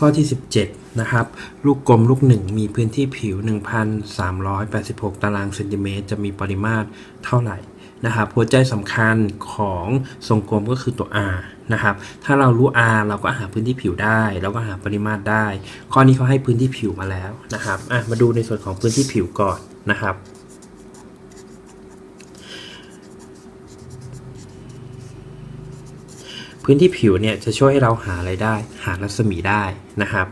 ข้อที่ 17 นะครับ ลูกกลมลูกหนึ่งมีพื้นที่ผิว 1,386 ตารางเซนติเมตรจะมีปริมาตรเท่าไหร่นะครับหัวใจสำคัญของทรงกลมก็คือตัว r นะครับ ถ้าเรารู้ r เราก็หาพื้นที่ผิวได้แล้วก็หาปริมาตรได้ ข้อนี้เขาให้พื้นที่ผิวมาแล้วนะครับมาดูในส่วนของพื้นที่ผิวก่อนนะครับ พื้นที่ผิวเนี่ยจะช่วยให้เราหาอะไรได้ หารัศมีได้นะครับ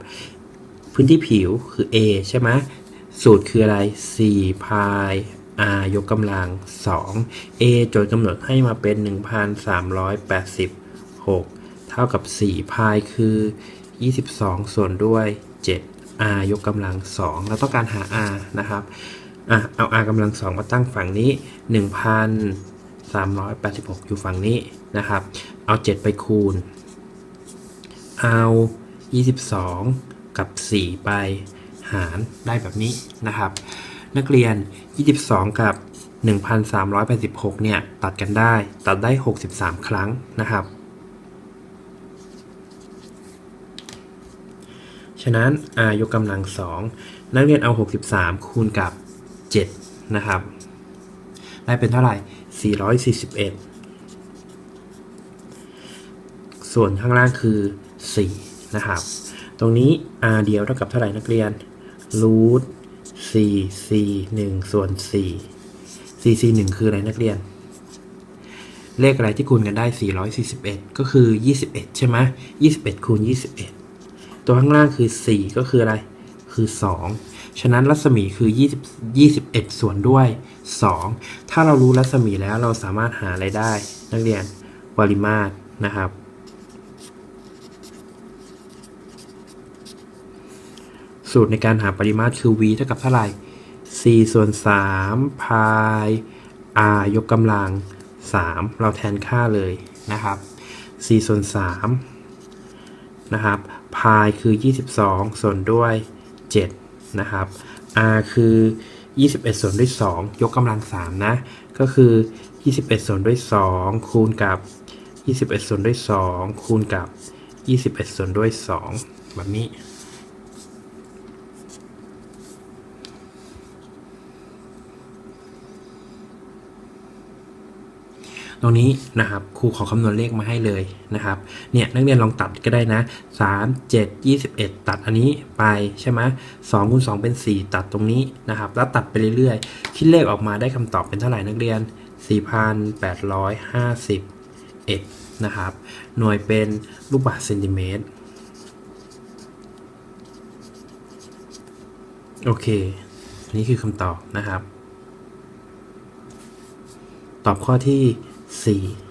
พื้นที่ผิวคือ A ใช่ไหมสูตรคืออะไร 4 พาย r ยกกำลัง 2 a โจทย์กำหนดให้มาเป็น 1,386 เท่ากับ 4 พายคือ 22 ส่วนด้วย 7 r ยกกำลัง 2 เราต้องการหา r นะครับอะเอา r กำลัง 2 มาตั้งฝั่งนี้ 386 อยู่ฝั่งนี้นะครับ เอา 7 ไปคูณ เอา 22 กับ 4 ไปหารได้แบบนี้นะครับ นักเรียน 22 กับ 1,386 เนี่ย ตัดกันได้ ตัดได้ 63 ครั้งนะครับ ฉะนั้น r ยกกำลัง 2 นักเรียนเอา 63 คูณกับ 7 นะครับ ได้เป็นเท่าไหร่ 441 ส่วนข้างล่างคือ 4 นะครับ ตรงนี้ r เดียวเท่ากับเท่าไหร่นักเรียนรูท4 c 1ส่วน 4 4 c 1คืออะไรนักเรียน เลขอะไรที่คูณกันได้ 441 ก็คือ 21 ใช่ไหม21 คูณ 21 ตัวข้างล่างคือ 4 ก็คืออะไร คือ 2 ฉะนั้นรัศมีคือ20 21 ส่วนด้วย 2 ถ้าเรารู้รัศมีแล้วเราสามารถหาอะไรได้ นักเรียนปริมาตรนะครับ สูตรในการหาปริมาตรคือ v เท่ากับเท่าไหร่4ส่วน3พาย r ยกกำลัง 3 เราแทนค่าเลยนะครับ4ส่วน3นะครับพายคือ 22 ส่วนด้วย 7 นะครับ r คือ 21 ส่วนด้วย 2 ยกกำลัง 3 นะ ก็คือ 21 ส่วนด้วย 2 คูณกับ 21 ส่วนด้วย 2 คูณกับ 21 ส่วนด้วย 2 แบบนี้ ตรงนี้นะครับครูขอคำนวณเลขมาให้เลยนะครับเนี่ยนักเรียนลองตัดก็ได้นะ 3 7 21 ตัดอันนี้ไปใช่ไหม2คูณ2เป็น 4 ตัดตรงนี้นะครับแล้วตัดไปเรื่อยๆ คิดเลขออกมาได้คำตอบเป็นเท่าไหร่นักเรียน 4,851นะครับหน่วยเป็นลูกบาศก์เซนติเมตรโอเคนนี้คือคำตอบนะครับ ตอบข้อที่ 4